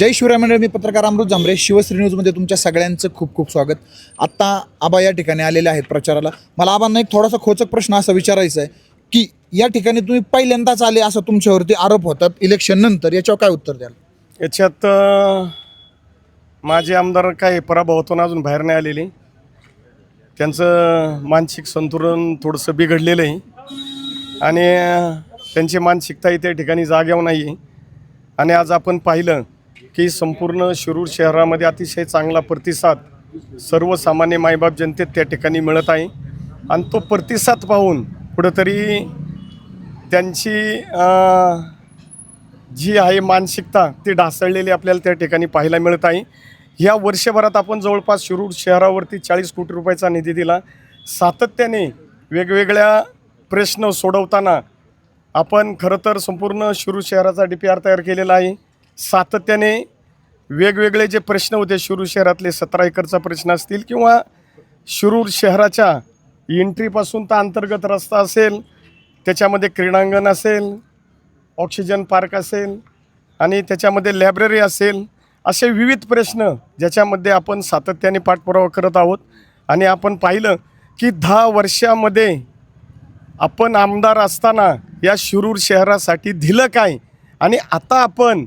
जय शिवराय मंडळ मी पत्रकार अमृत जांभरे. शिवश्री न्यूजमध्ये तुमच्या सगळ्यांचं खूप खूप स्वागत. आत्ता आबा या ठिकाणी आलेले आहेत प्रचाराला. मला आबांना एक थोडासा खोचक प्रश्न असा विचारायचा आहे की या ठिकाणी तुम्ही पहिल्यांदाच आले असं तुमच्यावरती आरोप होतात इलेक्शन नंतर. याच्यावर काय उत्तर द्याल? याच्यात माझे आमदार काय पराभवातून अजून बाहेर नाही आलेले. त्यांचं मानसिक संतुलन थोडंसं बिघडलेलं आहे. आणि त्यांची मानसिकताही त्या ठिकाणी जाग्यावर नाही आहे आणि आज आपण पाहिलं की संपूर्ण शिरूर शहरामध्ये अतिशय चांगला प्रतिसाद सर्वसामान्य मायबाप जनतेत त्या ठिकाणी मिळत आहे. आणि तो प्रतिसाद पाहून कुठंतरी त्यांची जी आहे मानसिकता ती ढासळलेली आपल्याला त्या ठिकाणी पाहायला मिळत आहे. ह्या वर्षभरात आपण जवळपास शिरूर शहरावरती चाळीस कोटी रुपयाचा निधी दिला. सातत्याने वेगवेगळ्या प्रश्न सोडवताना आपण खरं तर संपूर्ण शिरूर शहराचा डी पी आर तयार केलेला आहे. सातत्याने वेगवेगळे जे प्रश्न होते शिरूर शहरातले सतरा एकरचा प्रश्न असतील किंवा शिरूर शहराच्या एंट्रीपासून तर अंतर्गत रस्ता असेल त्याच्यामध्ये क्रीडांगण असेल ऑक्सिजन पार्क असेल आणि त्याच्यामध्ये लायब्ररी असेल असे विविध प्रश्न ज्याच्यामध्ये आपण सातत्याने पाठपुरावा करत आहोत. आणि आपण पाहिलं की दहा वर्षामध्ये आपण आमदार असताना या शिरूर शहरासाठी दिलं काय? आणि आता आपण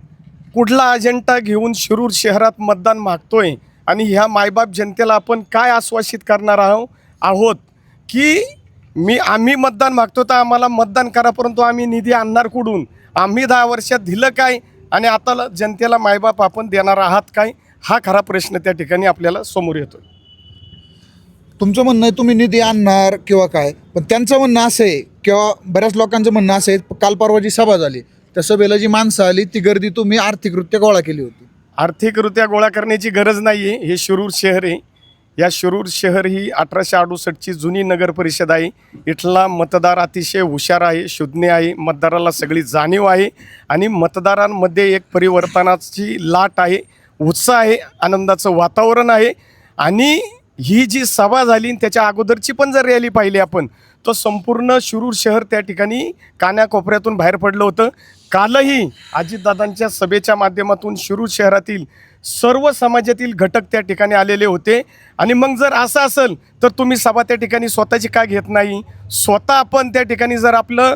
कुठला अजेंडा घेऊन शिरूर शहरात मतदान मागतोय आणि ह्या मायबाप जनतेला आपण काय आश्वासित करणार आहो आहोत? की मी आम्ही मतदान मागतो तर आम्हाला मतदान करा परंतु आम्ही निधी आणणार कुठून? आम्ही दहा वर्षात दिलं काय? आणि आता जनतेला मायबाप आपण देणार आहात काय? हा खरा प्रश्न त्या ठिकाणी आपल्याला समोर येतो तुमचं म्हणणं आहे तुम्ही निधी आणणार किंवा काय? पण त्यांचं म्हणणं असं आहे किंवा बऱ्याच लोकांचं म्हणणं असं आहे काल परवा जी सभा झाली त्या सभेला जी माणसं आली ती गर्दी तुम्ही आर्थिकरित्या गोळा केली होती. आर्थिकरित्या गोळा करण्याची गरज नाही आहे हे शिरूर शहर आहे. या शिरूर शहर ही अठराशे अडुसष्टची जुनी नगर परिषद आहे. इथला मतदार अतिशय हुशार आहे शुज्ञ आहे मतदाराला सगळी जाणीव आहे आणि मतदारांमध्ये एक परिवर्तनाची लाट आहे उत्साह आहे आनंदाचं वातावरण आहे आणि ही जी सभा झाली त्याच्या अगोदरची पण जर रॅली पाहिली आपण तो संपूर्ण शिरूर शहर त्या ठिकाणी कान्याकोपऱ्यातून बाहेर पडलं होतं. कालही अजितदादांच्या सभेच्या माध्यमातून शिरूर शहरातील सर्व समाजातील घटक त्या ठिकाणी आलेले होते. आणि मग जर असं असेल तर तुम्ही सभा त्या ठिकाणी स्वतःची का घेत नाही? स्वतः आपण त्या ठिकाणी जर आपलं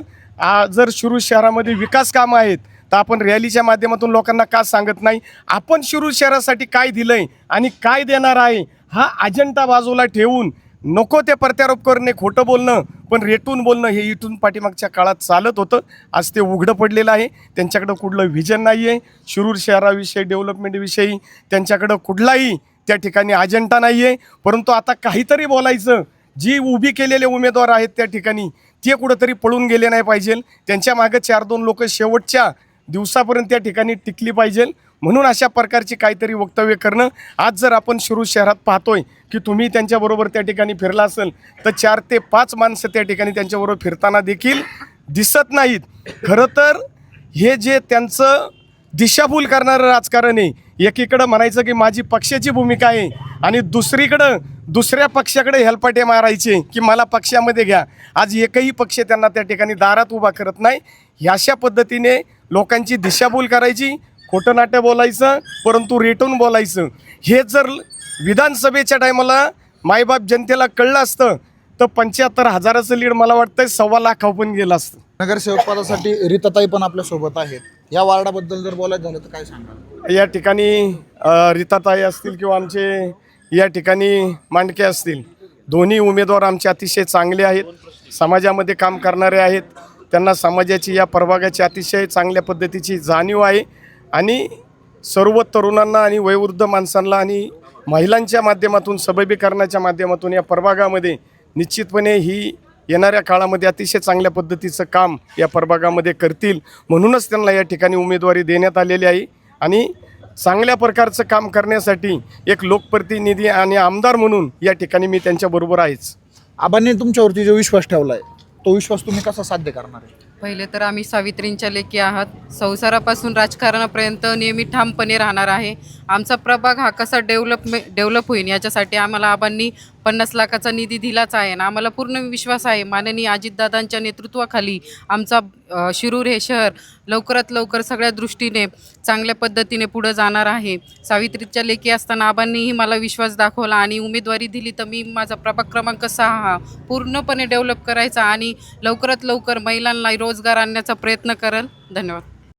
जर शिरूर शहरामध्ये विकास कामं आहेत तर आपण रॅलीच्या माध्यमातून लोकांना का सांगत नाही? आपण शिरूर शहरासाठी काय दिलंय आणि काय देणार आहे? हा अजेंडा बाजूला ठेवून नको ते प्रत्यारोप करणे खोटं बोलणं पण रेटून बोलणं हे इथून पाठीमागच्या काळात चालत होतं. आज ते उघडं पडलेलं आहे. त्यांच्याकडं कुठलं व्हिजन नाही आहे शिरूर शहराविषयी डेव्हलपमेंटविषयी त्यांच्याकडं कुठलाही त्या ठिकाणी अजेंडा नाही आहे परंतु आता काहीतरी बोलायचं. जी उभी केलेले उमेदवार आहेत त्या ठिकाणी ते कुठंतरी पळून गेले नाही पाहिजे. त्यांच्या मागं चार दोन लोक शेवटच्या दिवसापर्यंत त्या ठिकाणी टिकली पाहिजे. म्हणून अशा प्रकारची काहीतरी वक्तव्य करणं. आज जर आपण शिरूर शहरात पाहतोय की तुम्ही त्यांच्याबरोबर त्या ठिकाणी फिरला असेल तर चार ते पाच माणसं त्या ठिकाणी त्यांच्याबरोबर फिरताना देखील दिसत नाहीत. खरं तर हे जे त्यांचं दिशाभूल करणारं राजकारण आहे एकीकडं म्हणायचं की माझी पक्षाची भूमिका आहे आणि दुसरीकडं दुसऱ्या पक्षाकडे हेलपाटे मारायचे की मला पक्षामध्ये घ्या. आज एकही पक्ष त्यांना त्या ठिकाणी दारात उभा करत नाही. ह्याशा पद्धतीने लोकांची दिशाभूल करायची खोटं नाट्य बोलायचं परंतु रेटून बोलायचं. हे जर विधानसभेच्या टायमाला मायबाप जनतेला कळलं असतं तर पंच्याहत्तर हजाराचं लीड मला वाटतं सव्वा लाखावर पण गेलं असतं. नगरसेवक पदासाठी रीताताई पण आपल्यासोबत आहेत. या वार्डाबद्दल जर बोलायचं झालं तर काय सांगाल? या ठिकाणी अ, रीताताई असतील किंवा आमचे या ठिकाणी मांडके असतील दोन्ही उमेदवार आमचे अतिशय चांगले आहेत. समाजामध्ये काम करणारे आहेत. त्यांना समाजाची या प्रभागाची अतिशय चांगल्या पद्धतीची जाणीव आहे. आणि सर्व तरुणांना आणि वयोवृद्ध माणसांना आणि महिलांच्या माध्यमातून सबबीकरणाच्या माध्यमातून या प्रभागामध्ये निश्चितपणे ही येणाऱ्या काळामध्ये अतिशय चांगल्या पद्धतीचं काम या प्रभागामध्ये करतील. म्हणूनच त्यांना या ठिकाणी उमेदवारी देण्यात आलेली आहे. आणि चांगल्या प्रकारचं काम करण्यासाठी एक लोकप्रतिनिधी आणि आमदार म्हणून या ठिकाणी मी त्यांच्याबरोबर आहेच. आबांनी तुमच्यावरती जो विश्वास ठेवला आहे तो विश्वास तुम्ही कसा साध्य करणार आहे? पहिले तर आम्ही सावित्रींच्या लेखी आहात. संसारापासून राजकारणापर्यंत नेहमी ठामपणे राहणार आहे. आमचा प्रभाग हा कसा डेव्हलपमे डेव्हलप होईल याच्यासाठी आम्हाला आबांनी पन्नास लाखाचा निधी दिलाच आहे आणि आम्हाला पूर्ण विश्वास आहे. माननीय अजितदादांच्या नेतृत्वाखाली आमचा शिरूर हे शहर लवकरात लवकर सगळ्या दृष्टीने चांगल्या पद्धतीने पुढं जाणार आहे. सावित्रीच्या लेखी असताना आबांनीही मला विश्वास दाखवला आणि उमेदवारी दिली तर मी माझा प्रभाग क्रमांक सहा हा पूर्णपणे डेव्हलप करायचा आणि लवकरात लवकर महिलांना रोजगार आणण्याचा प्रयत्न करेल. धन्यवाद.